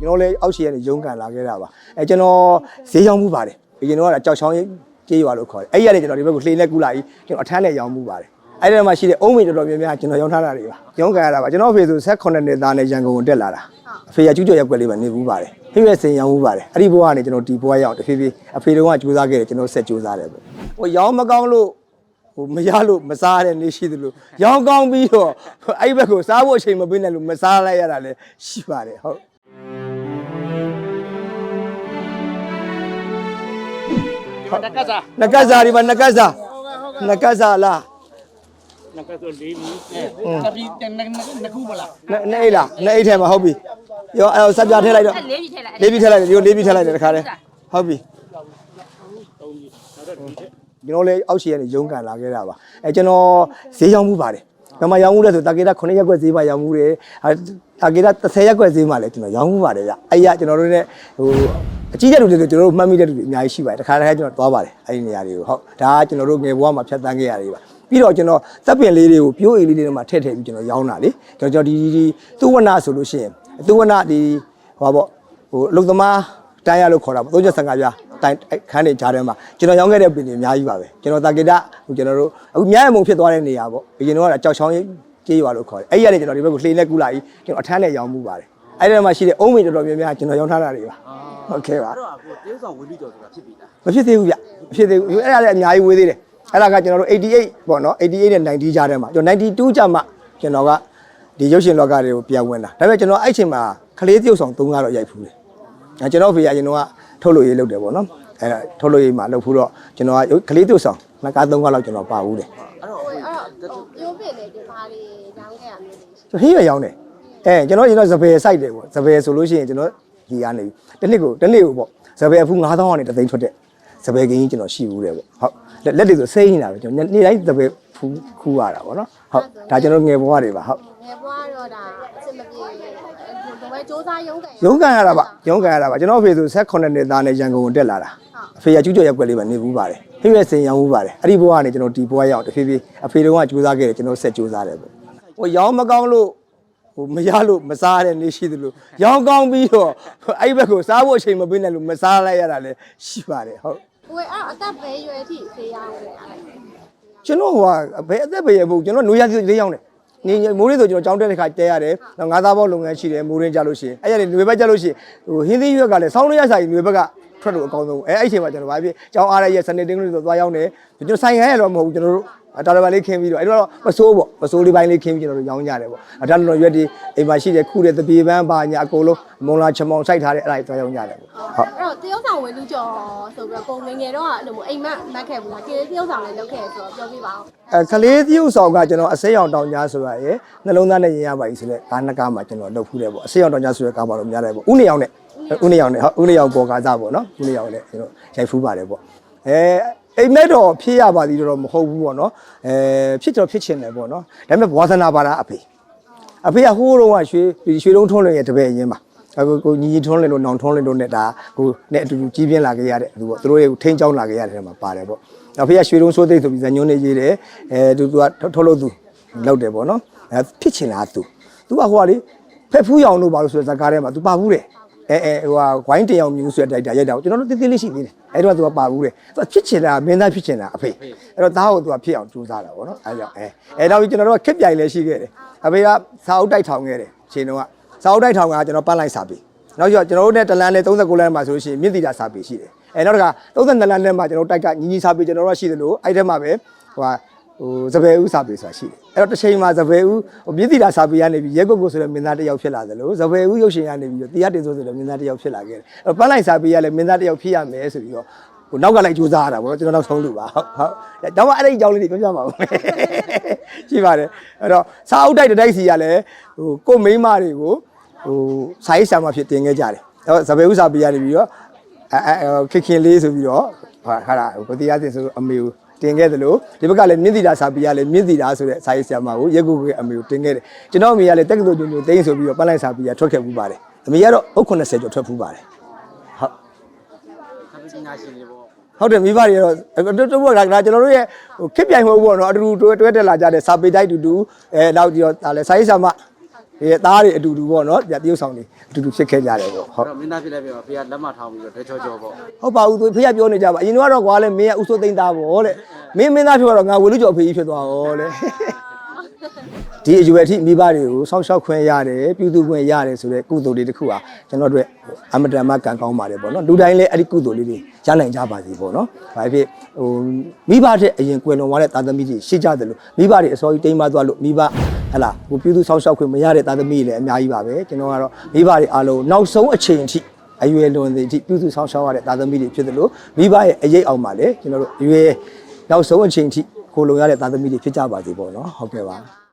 ကျွန်တော်လည်းအောက်ခြေကနေရုန်းကန်လာခဲ့တာပါအဲကျွန်တော်ဈေးရောက်မှုပါတယ်အရင်တော့ကကြောက်ချောင်းကြေးရွာလို့ခေါ်တယ်အဲ့ဒီကနေကျွန်တော်ဒီဘက်ကိုလှေနဲ့ကူလာပြီးကျွန်တော်အထမ်းနဲ့ရောင်းမှုပါတယ်အဲ့ဒီမှာရှိတဲ့အုံးမိတော်တော်များများကျွန်တော်ရောင်းထားတာတွေပါရုန်းကန်ရတာပါကျွန်တော်အဖေဆို18နှစ်သားနဲ့ရန်ကုန်ကိုတက်လာတာအဖေကကျူးကျော်ရက်ွက်လေးမှာနေဘူးပါတယ်ဖိမဲ့စင်ရောင်းမှုပါတယ်အဲ့ဒီဘဝကနေကျွန်တော်ဒီဘဝရောက်တဖြည်းဖြည်းအဖေတို့ကကြိုးစားခဲ့တယ်ကျွန်တော်ဆက်ကြိုးစားတယ်ပေါ့ဟိုရောင်းမကောင်းလို့ဟိုမရလို့မစားရတဲ့နေရှိသလိုရောင်းကောင်းပြီးတော့အဲ့ဘက်ကိုစားဖို့အချိန်မပေးနိုင်လို့မစားလိုက်ရတာလည်းရှိပါတယ်ဟုတ် နကစားနကတ်စားဒီမှာနကတ်စားနကတ်စားလားနကဆိုလေးပြီအဲတပီနခုမလားနနေအိတ်လားနေအိတ်ထဲမှာဟုတ်ပြီရောအဲ့ဆက်ပြထည့်လိုက်တော့လေးပြီထည့်လိုက်လေးပြီးထည့်လိုက်တယ်ဒီကိုလေးပြီးထည့်လိုက်တယ်တခါတည်းဟုတ်ပြီကျွန်တော်လည်းအောက်ခြေကနေရုန်းကန်လာခဲ့တာပါအဲကျွန်တော်ဈေးရောက်မှုပါတယ်ဘယ်မှာရောင်းမှုလဲဆိုတာကေတာ9ရက်ကွက်ဈေးမှာရောင်းမှုတယ်အာကေတာ30ရက်ကွက်ဈေးမှာလည်းကျွန်တော်ရောင်းမှုပါတယ်ဗျအဲ့ရကျွန်တော်တို့နဲ့ဟို အကြီးတဲ့လူတွေဆိုကျွန်တော်တို့မှတ်မိတဲ့လူတွေအများကြီးရှိပါတယ်တခါတည်းကျွန်တော်သွားပါတယ်အဲ့ဒီနေရာတွေကိုဟုတ်ဒါကကျွန်တော်တို့ငယ်ဘဝမှာဖြတ်တန်းခဲ့ရတယ်ပါပြီးတော့ကျွန်တော်တပ်ပင်လေးတွေကိုပြိုးအိမ်လေးတွေမှာထည့်ထည့်ပြီးကျွန်တော်ရောင်းတာလေကျွန်တော်ဒီဒီသူဝနာဆိုလို့ရှိရင်သူဝနာဒီဟောပေါ့ဟိုအလုသမားတိုင်းရလို့ခေါ်တာပေါ့35ပြားတိုင်ခန်းတွေကြားထဲမှာကျွန်တော်ရောင်းခဲ့တဲ့ပင်တွေအများကြီးပါပဲကျွန်တော်တာကေတာဟိုကျွန်တော်တို့အခုမြရမုံဖြစ်သွားတဲ့နေရာပေါ့အရင်တော့ကကြောက်ချောင်းကြေးရွာလို့ခေါ်တယ်အဲ့ဒီကနေကျွန်တော်ဒီဘက်ကိုလှေနဲ့ကူလာပြီးကျွန်တော်အထမ်းနဲ့ရောင်းမှုပါတယ် အဲ့ဒီမှာရှိတဲ့အုံးမိတော်တော်များများကျွန်တော်ရောင်းထားတာတွေပါဟုတ်ကဲ့ပါအဲ့တော့ကိုတေးဆောင်ဝင်းပြီးကြော်ဆိုတာဖြစ်ပြီလားမဖြစ်သေးဘူးဗျမဖြစ်သေးဘူးအဲ့ဒါလည်းအများကြီးဝေးသေးတယ်အဲ့ဒါကကျွန်တော်တို့88ပေါ့နော်88နဲ့90ကြားထဲမှာကျွန်တော်92ကျမှကျွန်တော်ကဒီရုပ်ရှင်လောကတွေကိုပြန်ဝင်တာဒါပေမဲ့ကျွန်တော်အဲ့ချိန်မှာခလေးပြုတ်ဆောင်၃ကတော့ရိုက်ဖူးတယ်အဲကျွန်တော်ဖေကအရင်တော့ထုတ်လို့ရေးလုပ်တယ်ပေါ့နော်အဲ့ဒါထုတ်လို့ရေးမှာလုပ်ဖူးတော့ကျွန်တော်ကခလေးပြုတ်ဆောင်နှစ်ကား၃ကားလောက်ကျွန်တော်ပါဘူးတယ်အဲ့တော့ဟိုအဲ့တော့ပြောပြလေဒီဘာလေးရောင်းခဲ့ရမျိုးလေးရှိကျွန်တော်ဟင်းရရောင်းတယ် အဲကျွန်တော်ကျွန်တော်စပယ်စိုက်တယ်ပေါ့စပယ်ဆိုလို့ရှိရင်ကျွန်တော်ဒီကနေတစ်နှစ်ကိုတစ်နှစ်ကိုပေါ့စပယ်အဖူး9000ကနေတသိန်းထွက်တဲ့စပယ်ကင်းကြီးကျွန်တော်ရှိဘူးတယ်ပေါ့ဟုတ်လက်လက်တွေဆိုစိမ့်နေတာပဲကျွန်တော်နေ့တိုင်းစပယ်ဖူးခူးရတာပေါ့နော်ဟုတ်ဒါကျွန်တော်ငယ်ဘဝတွေပါဟုတ်ငယ်ဘွားတော့ဒါအစ်မပြေဒီဘယ်စူးစမ်းရုံးကန်ရုန်းကန်ရတာပါရုန်းကန်ရတာပါကျွန်တော်အဖေဆို18နှစ်သားနဲ့ရန်ကုန်ကိုတက်လာတာအဖေကကျူးကျော်ရက်ွက်လေးမှာနေဘူးပါတယ်ဖိမဲ့စင်ရောင်းဘူးပါတယ်အဲ့ဒီဘဝကနေကျွန်တော်ဒီဘဝရောက်တဖြည်းဖြည်းအဖေတို့ကကြိုးစားခဲ့တယ်ကျွန်တော်ဆက်ကြိုးစားတယ်ပေါ့ဟိုရောင်းမကောင်းလို့ဟို မရလို့မစားရတဲ့နေရှိသလိုရောင်းကောင်းပြီးတော့အဲ့ဘက်ကိုစားဖို့အချိန်မပေးနိုင်လို့မစားလိုက်ရတာလည်းရှိပါတယ်ဟုတ်ဟိုအဲ့တော့အသက်ပဲရွယ်ထိဖေးရောင်းခဲ့ရတယ်ကျွန်တော်ဟိုကဘယ်အသက်ပဲရဖို့ကျွန်တော်နွေရစီလေးရောက်တယ်နေမိုးလေးဆိုကျွန်တော်ကြောင်းတက်တဲ့ခါတဲရတယ်ငါးသားဘောလုပ်ငန်းရှိတယ်မိုးရင်းကြလို့ရှိရင်အဲ့ရနေနွေဘက်ကြလို့ရှိရင်ဟိုဟင်းသီးရွက်ကလည်းဆောင်းလေးရဆိုင်နွေဘက်က ထွက်လို့အကောင်းဆုံးအဲအဲ့အချိန်မှာကျွန်တော်ဗာဖြစ်ကြောင်းအားရရဲ့စနေတင်းကလေးဆိုသွားရောက်နေကျွန်တော်ဆိုင်ခိုင်းရတော့မဟုတ်ဘူးကျွန်တော်တို့တာတော်ဘာလေးခင်းပြီးတော့အဲ့တော့မစိုးပေါ့မစိုးလေးပိုင်းလေးခင်းပြီးကျွန်တော်တို့ရောင်းကြတယ်ပေါ့အဒါတော်ရွက်ဒီအိမ်မှာရှိတဲ့ခုတဲ့တပြေပန်းပါညာအကုန်လုံးမုံလာချမောင်စိုက်ထားတဲ့အဲ့ဒါတွေသွားရောင်းကြတယ်ပေါ့ဟုတ်အဲ့တော့တရုတ်ဆောင်ဝယ်လူကျော်ဆိုပြီးတော့ကိုငငယ်တော့အဲ့လိုအိမ်မက်မက်ခဲ့ဘူးလားကေတရုတ်ဆောင်လေးလုပ်ခဲ့ဆိုတော့ပြောပြပါဦးအဲကလေးသီးဥဆောင်ကကျွန်တော်အစိမ်းအောင်တောင်ကြားဆိုတာရယ်နှလုံးသားနဲ့ရင်ရပါပြီဆိုတဲ့ကားနှစ်ကားမှာကျွန်တော်လုပ်ဖူးတယ်ပေါ့အစိမ်းအောင်တောင်ကြားဆိုတဲ့ကားပါတော့များတယ်ပေါ့ဥနေအောင်နဲ့ ဥနေအောင်နဲ့ဟုတ်ဥနေအောင်ပေါ်ကားစားပေါ့နော်ဥနေအောင်နဲ့ကျွန်တော်ရိုက်ဖူးပါတယ်ပေါ့အဲအိမ်မက်တော့ဖြစ်ရပါသည်တော့မဟုတ်ဘူးပေါ့နော်အဲဖြစ်တော့ဖြစ်ချင်တယ်ပေါ့နော်ဒါပေမဲ့ဝါသနာပါတာအဖေအဖေကဟိုးတော့ကရွှေရွှေတုံးထွန်းလွင်ရဲ့တပည့်အရင်မှာအခုကိုညီညီထွန်းလွင်တို့နောင်ထွန်းလွင်တို့နဲ့ဒါကိုနဲ့အတူတူကြီးပြင်းလာခဲ့ရတဲ့သူပေါ့သူတို့တွေကိုထိန်းချောင်းလာခဲ့ရတဲ့ထဲမှာပါတယ်ပေါ့အဖေကရွှေတုံးစိုးသိပ်ဆိုပြီးဇညွန်းနေရေးတယ်အဲသူသူကထုတ်လို့သူလောက်တယ်ပေါ့နော်အဲဖြစ်ချင်တာသူသူကဟိုကလေဖက်ဖူးရောင်တို့ဘာလို့ဆိုတဲ့ဇာတ်ကားထဲမှာသူပါဘူးတယ် အဲအဲဟိုဟာဝိုင်းတင်အောင်မြူးဆိုတဲ့တိုက်တာရိုက်တာကိုကျွန်တော်တို့တိတိလေးရှိသေးတယ်အဲ့တော့သူကပါဘူးတယ်သူကဖြစ်ချင်တာမင်းသားဖြစ်ချင်တာအဖေအဲ့တော့သားကိုသူကဖြစ်အောင်ကြိုးစားတာပေါ့နော်အဲကြောင့်အဲအဲနောက်ပြီးကျွန်တော်တို့ကခက်ပြိုင်လည်းရှိခဲ့တယ်အဖေကစာအုပ်တိုက်ထောင်ခဲ့တယ်အချိန်တုန်းကစာအုပ်တိုက်ထောင်ကကျွန်တော်ပတ်လိုက်စာပြီးနောက်ကျတော့ကျွန်တော်တို့နဲ့တလန်းနဲ့39လမ်းမှာဆိုလို့ရှိရင်မြင့်တီတာစာပေရှိတယ်အဲနောက်တစ်ခါ32လမ်းနဲ့မှာကျွန်တော်တို့တိုက်ကညီညီစာပေကျွန်တော်တို့ကရှိတယ်လို့အဲ့ထဲမှာပဲဟိုဟာ ဟိုစပယ်ဦးစာပေဆိုတာရှိတယ်အဲ့တော့တစ်ချိန်မှာစပယ်ဦးဟိုမြင့်တီတာစာပေကနေပြီးရဲကုတ်ကိုဆိုတဲ့မင်းသားတစ်ယောက်ဖြစ်လာတယ်လို့စပယ်ဦးရုပ်ရှင်ကနေပြီးတော့တရားတင်ဆိုဆိုတဲ့မင်းသားတစ်ယောက်ဖြစ်လာခဲ့တယ်အဲ့တော့ပန်းလိုက်စာပေကလည်းမင်းသားတစ်ယောက်ဖြစ်ရမယ်ဆိုပြီးတော့ဟိုနောက်ကလိုက်ကြိုးစားရတာပေါ့နော်ကျွန်တော်နောက်ဆုံးလူပါဟုတ်ဟုတ်တော့မှအဲ့ဒီအကြောင်းလေးတွေပြောပြပါဦးရှိပါတယ်အဲ့တော့စာအုပ်တိုက်တစ်တိုက်စီကလည်းဟိုကိုမိန်းမတွေကိုဟိုစာရေးဆရာမဖြစ်တင်ခဲ့ကြတယ်အဲ့တော့စပယ်ဦးစာပေကနေပြီးတော့အဲအဲခင်ခင်လေးဆိုပြီးတော့ဟာဟာလာကိုတရားတင်ဆိုအမေကို တင်ခဲ့တယ်လို့ဒီဘက်ကလည်းမြင့်တီတာစာပေကလည်းမြင့်တီတာဆိုတဲ့စာရေးဆရာမကိုရက်ကုတ်ကအမေကိုတင်ခဲ့တယ်ကျွန်တော်အမေကလည်းတက္ကသိုလ်ညွညွတင်းဆိုပြီးတော့ပန်းလိုက်စာပေကထွက်ခဲ့မှုပါတယ်အမေကတော့အုတ်80ကျော်ထွက်မှုပါတယ်ဟုတ်ခပ်ပညာရှင်တွေပေါ့ဟုတ်တယ်မိဘတွေကတော့တူတူကဒါကျွန်တော်တို့ရဲ့ဟိုခစ်ပြိုင်မှုပေါ့နော်အတူတူတွဲတွဲတက်လာကြတဲ့စာပေတိုက်တူတူအဲနောက်ပြီးတော့ဒါလည်းစာရေးဆရာမ ဒီသားတွေအတူတူပေါ့နော်ပြတရုပ်ဆောင်တွေအတူတူဖြစ်ခဲ့ကြတယ်ပေါ့ဟုတ်အဲ့တော့မင်းသားဖြစ်လိုက်ပြီဖေကလက်မထောင်ပြီးတော့ဒဲချောချောပေါ့ဟုတ်ပါဘူးသူဖေကပြောနေကြပါအရင်ကတော့ကွာလဲမင်းကဥဆိုသိမ့်သားပေါ့တဲ့မင်းမင်းသားပြောတော့ငါဝေလူကျော်ဖေကြီးဖြစ်သွားရောတဲ့ ဒီအယူအထိမိဘတွေကိုစောင့်ရှောက်ခွင့်ရတယ်ပြုစုခွင့်ရတယ်ဆိုတဲ့ကုသိုလ်လေးတစ်ခုဟာကျွန်တော်တို့အမတန်မှကံကောင်းပါတယ်ပေါ့နော်လူတိုင်းလည်းအဲ့ဒီကုသိုလ်လေးတွေရနိုင်ကြပါစေပေါ့နော်ဘာဖြစ်ဟိုမိဘတဲ့အရင်ကွယ်လွန်သွားတဲ့တာသမီတွေရှိကြတယ်လို့မိဘတွေအစောကြီးတိမ်မသွားလို့မိဘဟလာဟိုပြုစုစောင့်ရှောက်ခွင့်မရတဲ့တာသမီတွေလည်းအများကြီးပါပဲကျွန်တော်ကတော့မိဘတွေအားလုံးနောက်ဆုံးအချိန်အထိအရွယ်လွန်တဲ့အထိပြုစုဆောင်ရှောက်ရတဲ့သာသမီတွေဖြစ်တယ်လို့မိဘရဲ့အရေးအောင်ပါလေကျွန်တော်တို့အရွယ်နောက်ဆုံးအချိန်အထိကိုလုံရတဲ့သာသမီတွေဖြစ်ကြပါစေပေါ့နော်ဟုတ်ကဲ့ပါ